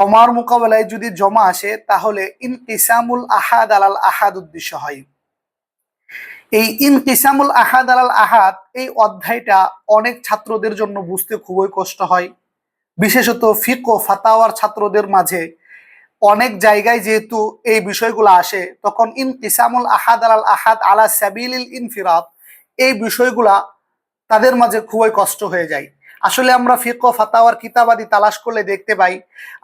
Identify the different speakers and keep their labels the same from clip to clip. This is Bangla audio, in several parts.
Speaker 1: জমার মোকাবেলায় যদি জমা আসে, তাহলে ইনকিসামুল আহাদ আলাল আহাদ উদ্দেশ্য হয়। এই ইনকিসামুল আহাদ আলাল আহাদ, এই অধ্যায়টা অনেক ছাত্রদের জন্য বুঝতে খুবই কষ্ট হয়। বিশেষত ফিক ও ফাতাওয়ার ছাত্রদের মাঝে অনেক জায়গায় যেহেতু এই বিষয়গুলো আসে, তখন ইনকিসামুল আহাদ আলাল আহাদ আলা সাবিলিল ইনফিরাত, এই বিষয়গুলা তাদের মাঝে খুবই কষ্ট হয়ে যায়। আসলে আমরা ফিক ফাতাওয়ার কিতাবাদি তালাশ করলে দেখতে পাই,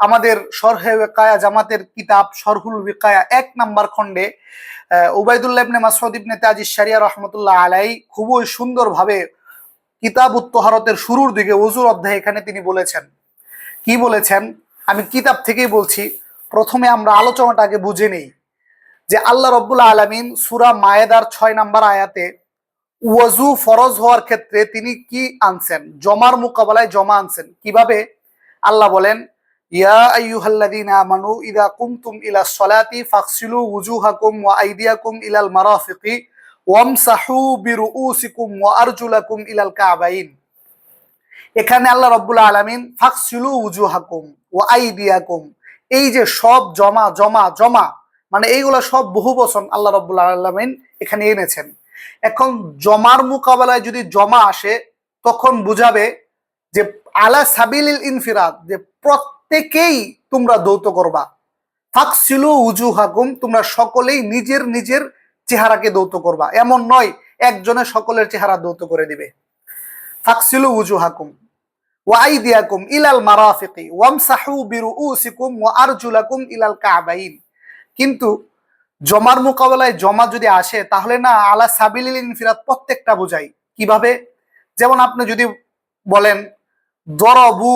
Speaker 1: আমাদের সরহে ওয়েকায়া জামাতের কিতাব সরহুল ওয়েকায়া এক নাম্বার খণ্ডে উবাইদুল্লাহ ইবনে মাসউদ ইবনে তাজিস শারিয়া রহমতুল্লাহ আলাই খুবই সুন্দরভাবে কিতাব উত্তহারতের শুরুর দিকে ওজুর অধ্যায় এখানে তিনি বলেছেন। কি বলেছেন? আমি কিতাব থেকেই বলছি, প্রথমে আমরা আলোচনাটাকে বুঝে নেই যে আল্লাহ রব্বুল্লা আলমিন সুরা মায়েদার ছয় নাম্বার আয়াতে ওয়াজু ফরজ হওয়ার ক্ষেত্রে তিনি কি আনছেন? জমার মোকাবেলায় জমা আনছেন। কীভাবে? আল্লাহ বলেন, ইয়া ইলাল কাবাইন। এখানে আল্লাহ রব্বুল আলামিন, ফাগসিলু ওয়ুজুহাকুম ওয়া আইদিয়াকুম। এই যে সব জমা জমা জমা মানে এইগুলা সব বহু বচন আল্লাহ রব্বুল আলামিন এখানে এনেছেন। এখন জমার মোকাবেলায় যদি জমা আসে, তখন বুঝাবে যে আলা সাবিলিল ইনফিরাদ, যে প্রত্যেকেই তোমরা দৌত করবা। ফাকসিলু উজু হাকুম তোমরা সকলেই নিজের নিজের চেহারাকে দৌত করবা। এমন নয়, একজনে সকলের চেহারা দৌত করে দিবে। ফাকসিলু উজু হাকুম ওয়াইদিয়াকুম ইলাল মারাফিকি, ওয়ামসাহু বিরুউসিকুম, ওয়া আরজুলাকুম ইলাল কাবাইন। কিন্তু জমার মোকাবেলায় জমা যদি আসে, তাহলে না আলা সাবিলিল ইনফিরাত প্রত্যেকটা বোঝাই। কীভাবে? যেমন আপনি যদি বলেন, দরবু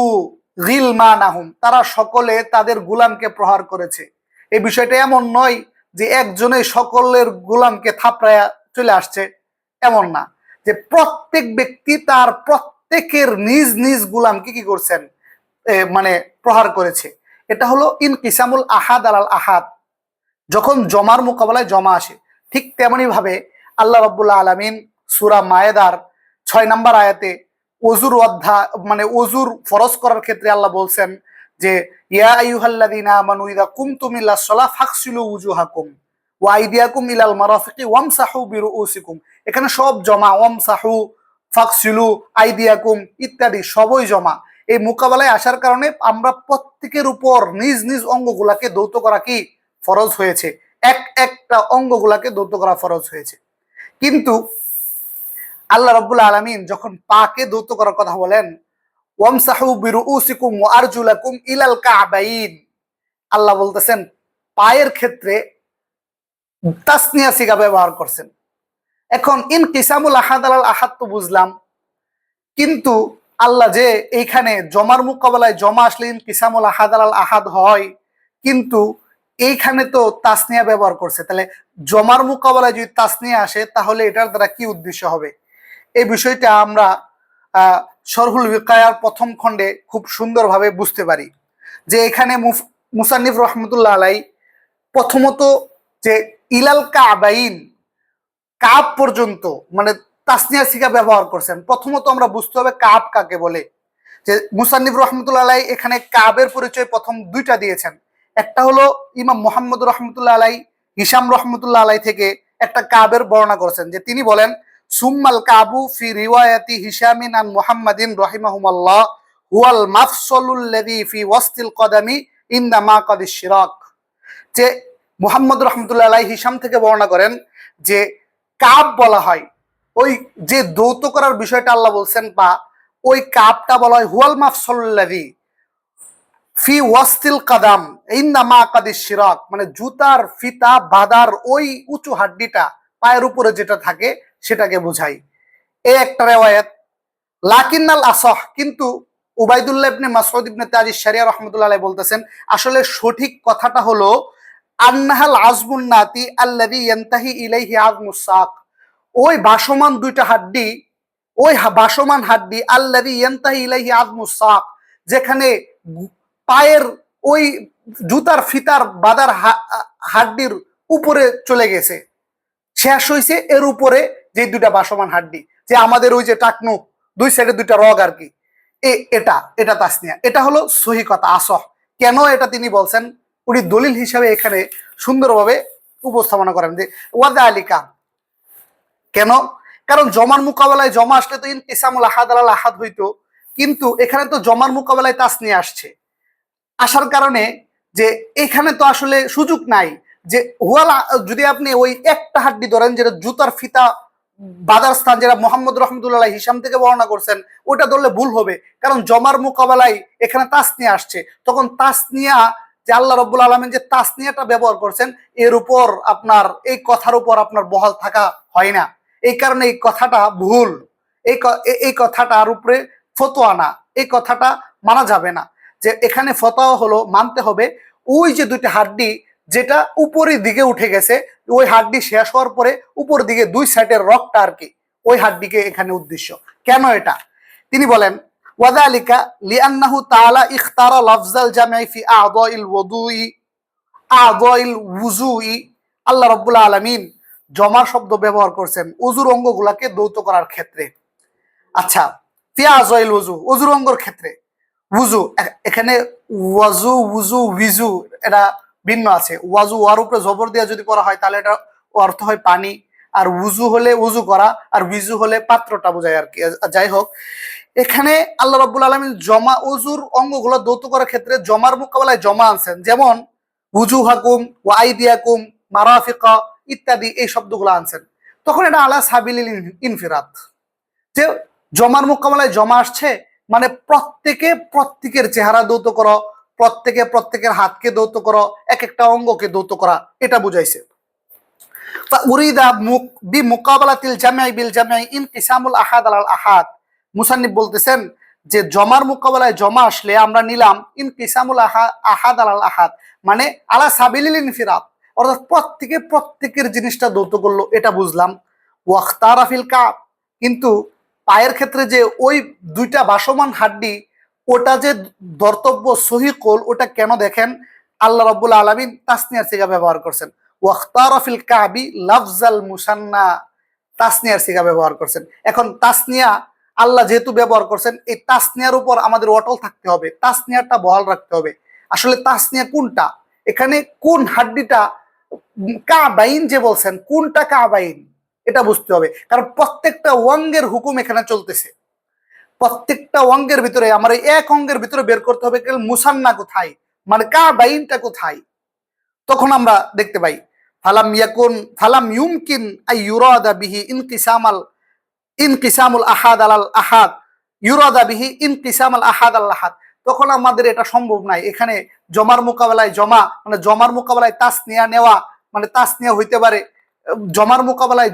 Speaker 1: গিলমা নাহুম তারা সকলে তাদের গুলামকে প্রহার করেছে। এই বিষয়টা এমন নয় যে একজনে সকলের গুলামকে থাপড়ায় চলে আসছে। এমন না। যে প্রত্যেক ব্যক্তি তার প্রত্যেকের নিজ নিজ গুলামকে কি করছেন? মানে প্রহার করেছে। এটা হলো ইন কিসামুল আহাদ আলাল আহাদ। যখন জমার মোকাবেলায় জমা আসে, ঠিক তেমনি ভাবে আল্লাহ রব্বুল্লাহ আলমিন সুরা মায়েদার ছয় নম্বর আয়াতে অজুর অধ্যা মানে অজুর ফরজ করার ক্ষেত্রে আল্লাহ বলছেন যে, ইয়া আইয়ুহাল্লাযীনা আমানু ইযা কুমতুম ইলা সলা ফাগসিলু উজুহাকুম ওয়া আইদিয়াকুম ইলাল মারাফিকি ওয়ামসাহু বিরুউসিকুম। এখানে সব জমা, ওয়ামসাহু, ফাগসিলু, আইদিয়াকুম ইত্যাদি সবই জমা। এই মোকাবেলায় আসার কারণে আমরা প্রত্যেকের উপর নিজ নিজ অঙ্গগুলাকে দৌত করা কি? ফরজ হয়েছে। এক একটা অঙ্গগুলাকে দৌত করা ফরজ হয়েছে। কিন্তু আল্লাহ রব্বুল আলমিন যখন পাকে দৌত করার কথা বলেন আরজুলাকুম ইলাল আল্লাহ বলতেছেন, পায়ের ক্ষেত্রে তাসনিয়া ব্যবহার করছেন। এখন, ইন কিসামুল আহাদ আল আহাদ তো বুঝলাম, কিন্তু আল্লাহ যে এইখানে জমার মোকাবেলায় জমা আসলে ইন কিসামুল আহাদ আল আহাদ হয়, কিন্তু এইখানে তো তাসনিয়া ব্যবহার করছে। তাহলে জমার মোকাবেলায় যদি তাসনিয়া আসে, তাহলে এটার দ্বারা কি উদ্দেশ্য হবে? এই বিষয়টা আমরা সরহুল বিকায়ার প্রথম খণ্ডে খুব সুন্দরভাবে বুঝতে পারি। যে এখানে মুসান্নিফ রহমতুল্লাহ আলাই প্রথমত যে ইলাল কাবাইন কাপ পর্যন্ত মানে তাসনিয়া শিকা ব্যবহার করছেন। প্রথমত আমরা বুঝতে হবে কাপ কাকে বলে। যে মুসান্নিফ রহমতুল্লাহ আলাই এখানে কাবের পরিচয় প্রথম দুইটা দিয়েছেন। একটা হলো ইমাম মোহাম্মদ রহমতুল্লাহ আলাই হিসাম রহমতুল্লাহ আলাই থেকে একটা কাবের বর্ণনা করেছেন, যে তিনি বলেন, সুম্মাল কাবু ফি রিওয়ায়াতি হিসামিন আন মুহাম্মাদিন রহিমাহুমাল্লাহ, হুয়াল মাফসলুল্লাযী ফি ওয়াসতিল কদামি ইন দা মাকাদিশ শিরাক। যে মুহাম্মদ রহমতুল্লাহ আলাই হিসাম থেকে বর্ণনা করেন যে কাব বলা হয়, ওই যে দৌত করার বিষয়টা আল্লাহ বলছেন, বা ওই কাপটা বলা হয় হুয়াল মাফসলুল্লাযী ফি ওয়াস্তিল কাদাম ইন্দা মা কাদি শিরাক মানে জুতার ফিতা বাদার ওই উঁচু হাড্ডিটা পায়ের উপরে যেটা থাকে সেটাকে বোঝাই। এ একটা রেওয়ায়ত। লাকিন্নাল আসহ, কিন্তু উবাইদুল্লাহ ইবনে মাসউদ ইবনে তাজিস শারিয়া রহমতুল্লাহ বলতেছেন, আসলে সঠিক কথাটা হলো, আন্নাহাল আজমুন নাতি আল্লাদি ইয়ান্তাহি ইলাইহি আজমুস সাক। ওই বাসমান দুইটা হাড্ডি, ওই বাসমান হাড্ডি আল্লাদি ইয়ান্তাহি ইলাইহি আজমুস সাক, যেখানে পায়ের ওই জুতার ফিতার বাদার হাড্ডির উপরে চলে গেছে। শেষ হয়েছে এর উপরে যে দুটা বাসমান হাড্ডি, যে আমাদের ওই যে টাকনু, দুই সাইডে দুইটা রগ আর কি। এ, এটা এটা তাসনিয়া। এটা হলো সহি কথা, আসহ। কেন এটা তিনি বলছেন? উনি দলিল হিসাবে এখানে সুন্দরভাবে উপস্থাপনা করেন যে ওয়াদা আলিকা কেন? কারণ জমার মোকাবেলায় জমা আসলে তো ইনকিসামুল আহাদ আল আহাদ হইতো, কিন্তু এখানে তো জমার মোকাবেলায় তাস নিয়ে আসছে। আসার কারণে যে এখানে তো আসলে সুযোগ নাই যে হুয়ালা, যদি আপনি ওই একটা হাড্ডি ধরেন যেটা জুতার ফিতা বাজার স্থান যেটা মোহাম্মদ রহমদুল্লাহ হিসাম থেকে বর্ণনা করছেন ওটা ধরলে ভুল হবে। কারণ জমার মোকাবেলায় এখানে তাস নিয়ে আসছে। তখন তাস নিয়া যে আল্লাহ রব্বুল আলমিন যে তাসনিয়াটা ব্যবহার করছেন, এর উপর আপনার, এই কথার উপর আপনার বহাল থাকা হয় না। এই কারণে এই কথাটা ভুল। এই কথাটার উপরে ফতোয়া না। এই কথাটা মানা যাবে না। যে এখানে ফতোয়া হলো, মানতে হবে। ওই যে দুইটা হাড্ডি, যেটা উপরের দিকে উঠে গেছে, ওই হাড্ডি শেষ হওয়ার পরে উপর দিকে দুই সাইডের রকটা আর কি, ওই হাড্ডিকে এখানে উদ্দেশ্য। কেন এটা? তিনি বলেন, ওয়াদালিকা লিআন্নাহু তাআলা ইখতারা লাফজাল জামাই ফি আ'দাইল ওযুই আ'দাইল ওযুই। আল্লাহ রাব্বুল আলামিন জমা শব্দ ব্যবহার করছেন উজুর অঙ্গগুলাকে দৌত করার ক্ষেত্রে। আচ্ছা ফি আ'দাইল ওযু উজুর অঙ্গর ক্ষেত্রে। উজু এখানে ওয়াজু উজু উইজু এটা ভিন্ন আছে। ওয়াজু ওয়ার উপরে জবর দিয়ে যদি করা হয়, তাহলে এটা অর্থ হয় পানি। আর উজু হলে উজু করা, আর উইজু হলে পাত্রটা বোঝায় আর কি। যাই হোক, এখানে আল্লাহ রাব্বুল আলমিন জমা উজুর অঙ্গগুলো দৌত করার ক্ষেত্রে জমার মোকাবেলায় জমা আনছেন। যেমন উজু হাকুম ওয়াইদিয়াকুম মারাফিকা ইত্যাদি এই শব্দগুলো আনছেন। তখন এটা আলা সাবিল ইনফিরাত। যে জমার মোকাবেলায় জমা আসছে মানে প্রত্যেকে প্রত্যেকের চেহারা দৌত করো, প্রত্যেকে প্রত্যেকের হাতকে দৌত করো এক একটা অঙ্গকে দৌত করা, এটা বুঝাইছে। জামাই বিল বলতেছেন যে, জমার মোকাবেলায় জমা আসলে আমরা নিলাম আহাদ মানে আলা অর্থাৎ প্রত্যেকে প্রত্যেকের জিনিসটা দৌত করল, এটা বুঝলাম। ওয়াখতারাফিল কাপ কিন্তু পায়ের ক্ষেত্রে যে ওই দুইটা বাসমান হাড্ডি, ওটা যে ধর্তব্য সহি কোল, ওটা কেন দেখেন? আল্লাহ রব্বুল আলমিন তাসনিয়ার সিগা ব্যবহার করছেন। ওয়াখতারফিল কাবি লাফজাল মুসান্না, তাসনিয়ার সিগা ব্যবহার করছেন। এখন তাসনিয়া আল্লাহ যেহেতু ব্যবহার করছেন, এই তাসনিয়ার উপর আমাদের অটল থাকতে হবে, তাসনিয়ারটা বহাল রাখতে হবে। আসলে তাসনিয়া কোনটা? এখানে কোন হাড্ডিটা কাবাইন যে বলছেন, কোনটা কাবাইন? এটা বুঝতে হবে। কারণ প্রত্যেকটা অঙ্গের হুকুম এখানে চলতেছে। প্রত্যেকটা অঙ্গের ভিতরে আমার এক অঙ্গের ভিতরে বের করতে হবে মুসান্না কোথায়? মানে কা বাইনটা কোথায়? তখন আমরা দেখতে পাই, ফালাম ইয়াকুন, ফালাম ইউমকিন আই ইউরাদা বিহি ইনকিসামাল, ইনকিসামুল আহাদ আলাল আহাদ, ইউরাদা বিহি ইনকিসামাল আহাদ আল আহাদ। তখন আমাদের এটা সম্ভব নাই। এখানে জমার মোকাবেলায় জমা মানে জমার মোকাবেলায় তাস নিয়া নেওয়া মানে তাস নেওয়া হইতে পারে। জমার মোকাবেলায়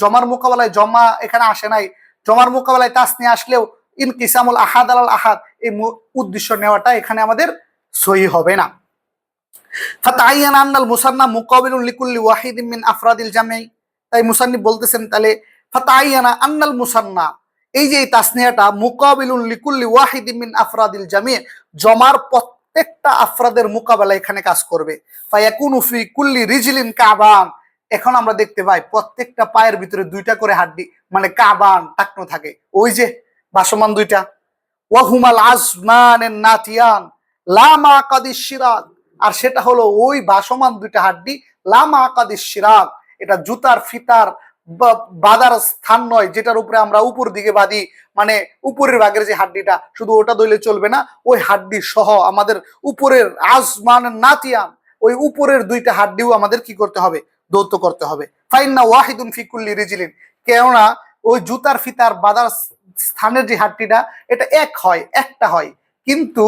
Speaker 1: জমার মোকাবেলায় জমা এখানে আসে নাই। জমার মোকাবেলায় তাস নিয়ে আসলেও ইনকিসামুল আহাদ আলাল আহাদ এই উদ্দেশ্য নেওয়াটা এখানে আমাদের সহি হবে না। ফাতাইয়ান আন্নাল মুসান্না মুকাবিলুন লিকুল্লি ওয়াহিদিন মিন আফরাদিল জামাই তাই মুসান্নিফ বলতেছেন, তাহলে ফাতাইয়ানা আন্নাল মুসান্না, এই যে এই তাসনিয়াটা মুকাবিলুন লিকুল্লি ওয়াহিদিন আফরাদিল জামি জমার প্রত্যেকটা আফরাদের মোকাবেলা এখানে কাজ করবে। ফায়াকুনু ফি কুল্লি রিজলিন কাবান এখন আমরা দেখতে পাই প্রত্যেকটা পায়ের ভিতরে দুইটা করে হাড্ডি মানে কাবান টাকনো থাকে। ওই যে বাসমান দুইটা। ওয়াহুমাল আজমান নাতিয়ান, লামা কাদিস শিরাক আর সেটা হলো ওই ভাসমান দুইটা হাড্ডি, লামা কাদিস শিরাক এটা জুতার ফিতার বাঁধার স্থান নয়, যেটার উপরে আমরা উপর দিকে বাঁধি। মানে উপরের ভাগের যে হাড্ডিটা, শুধু ওটা দইলে চলবে না, ওই হাড্ডি সহ আমাদের উপরের আজমান নাতিয়ান, ওই উপরের দুইটা হাড্ডিও আমাদের কি করতে হবে? দৌত করতে হবে। ফাইন্না ওয়াহিদুন ফিকুল্লি রিজিলিন। কেননা ওই জুতার ফিতার বাদার স্থানের যে হাড্ডিটা, এটা এক হয়, একটা হয়। কিন্তু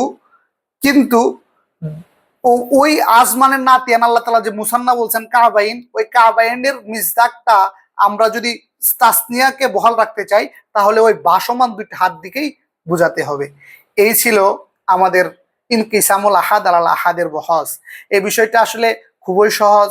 Speaker 1: কিন্তু ওই আজমানের না নাতিয়ান আল্লাহ তালা যে মুসান্না বলছেন কাবাইন, ওই কাবাইনের মিজদাকটা আমরা যদি তাসনিয়াকে বহাল রাখতে চাই, তাহলে ওই বাসমান দুইটি হাত দিকেই বোঝাতে হবে। এই ছিল আমাদের ইনকিসামুল আহাদ আল আহাদের বহস। এই বিষয়টা আসলে খুবই সহজ।